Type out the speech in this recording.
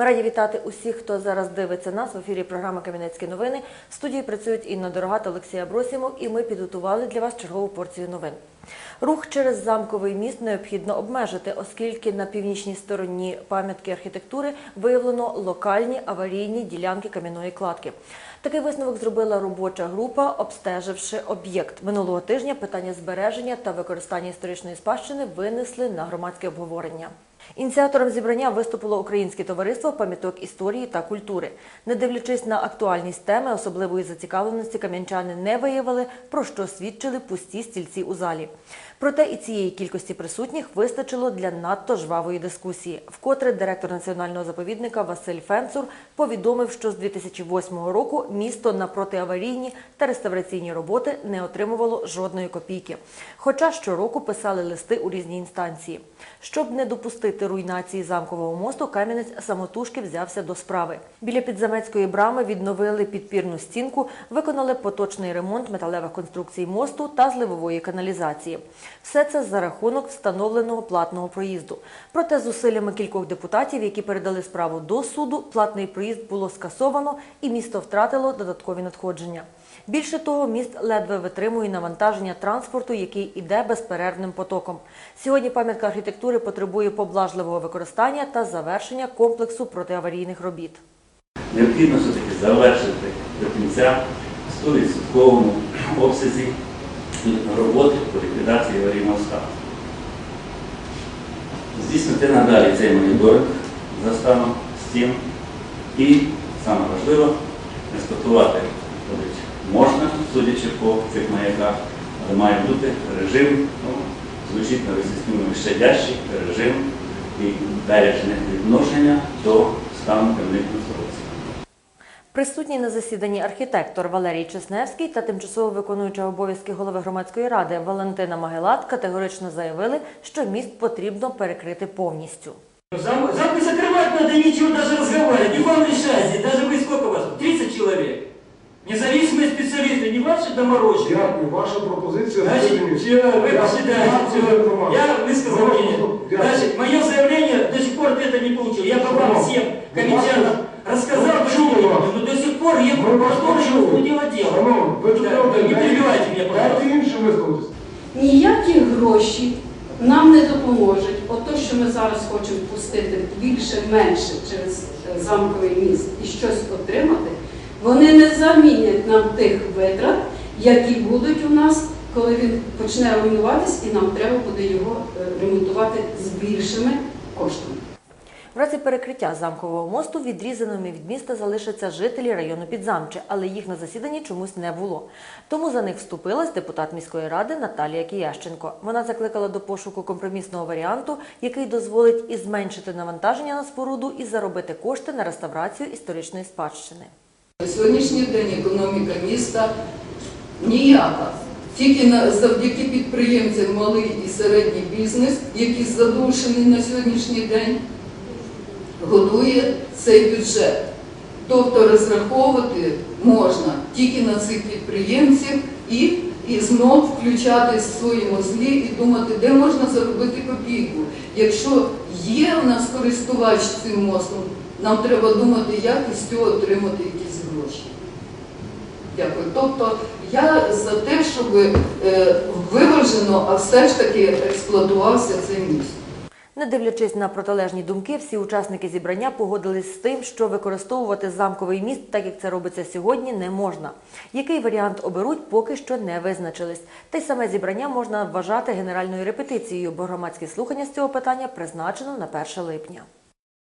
Ми раді вітати усіх, хто зараз дивиться нас в ефірі програми Кам'янецькі новини. В студії працюють Інна Дорога та Олексій Абросімов, і ми підготували для вас чергову порцію новин. Рух через замковий міст необхідно обмежити, оскільки на північній стороні пам'ятки архітектури виявлено локальні аварійні ділянки кам'яної кладки. Такий висновок зробила робоча група, обстеживши об'єкт. Минулого тижня питання збереження та використання історичної спадщини винесли на громадське обговорення. Ініціатором зібрання виступило Українське товариство пам'яток історії та культури. Не дивлячись на актуальність теми, особливої зацікавленості кам'янчани не виявили, про що свідчили пусті стільці у залі. Проте і цієї кількості присутніх вистачило для надто жвавої дискусії. Вкотре директор національного заповідника Василь Фенцур повідомив, що з 2008 року місто на протиаварійні та реставраційні роботи не отримувало жодної копійки. Хоча щороку писали листи у різні інстанції. Щоб не допустити руйнації замкового мосту, Кам'янець самотужки взявся до справи. Біля підзамецької брами відновили підпірну стінку, виконали поточний ремонт металевих конструкцій мосту та зливової каналізації. Все це за рахунок встановленого платного проїзду. Проте зусиллями кількох депутатів, які передали справу до суду, платний проїзд було скасовано і місто втратило додаткові надходження. Більше того, міст ледве витримує навантаження транспорту, який іде безперервним потоком. Сьогодні пам'ятка архітектури потребує поблажливого використання та завершення комплексу протиаварійних робіт. Необхідно все-таки завершити до кінця в 100% обсязі роботи по ліквідації аварійного стану. Здійснити надалі цей моніторинг за станом стін і, саме важливо, ходить, можна, судячи по цих маяках, але має бути режим, ну, звучить на російському щадящий режим і бережне відношення до стану певних конструкцій. Присутній на засіданні архітектор Валерій Чесневський та тимчасово виконуюча обов'язки голови громадської ради Валентина Магелат категорично заявили, що міст потрібно перекрити повністю. Зам, замки закрывать надо, нечего даже разговаривать. Не вам решайте, даже вы сколько вас? 30 человек. Независимые специалисты, не ваши доморощенные. Дякую, ваша пропозиція Значит, зрозуміла. все, вы Я- посчитаете, я все. за інформацію. Я высказал Ваша мнение. пропозиція. Дякую. Значит, мое заявление до сих пор это не получил. Я по вам Ну, всем ну, комитетам ваша- рассказал, ну, почему, почему вас? но до сих пор я Ми вас прокуратура не почули. возбудила дело. Шановні, ви тут Да, робите- не перебивайте меня, Дайте пожалуйста. іншим висловитися. Ніякі гроші нам не допоможуть. Ото, що ми зараз хочемо пустити більше-менше через е, замковий міст і щось отримати, вони не замінять нам тих витрат, які будуть у нас, коли він почне руйнуватись, і нам треба буде його е, ремонтувати з більшими коштами. В разі перекриття замкового мосту відрізаними від міста залишаться жителі району Підзамче, але їх на засіданні чомусь не було. Тому за них вступилась депутат міської ради Наталія Киященко. Вона закликала до пошуку компромісного варіанту, який дозволить і зменшити навантаження на споруду, і заробити кошти на реставрацію історичної спадщини. На сьогоднішній день економіка міста ніяка. Тільки завдяки підприємцям малий і середній бізнес, який задушений на сьогоднішній день, годує цей бюджет. Тобто розраховувати можна тільки на цих підприємців і, і знов включати свої мозги і думати, де можна заробити копійку. Якщо є у нас користувач цим мостом, нам треба думати, як із цього отримати якісь гроші. Дякую. Тобто я за те, щоб е, виважено, а все ж таки експлуатувався цей міст. Не дивлячись на протилежні думки, всі учасники зібрання погодились з тим, що використовувати замковий міст, так як це робиться сьогодні, не можна. Який варіант оберуть, поки що не визначились. Та й саме зібрання можна вважати генеральною репетицією, бо громадські слухання з цього питання призначено на 1 липня.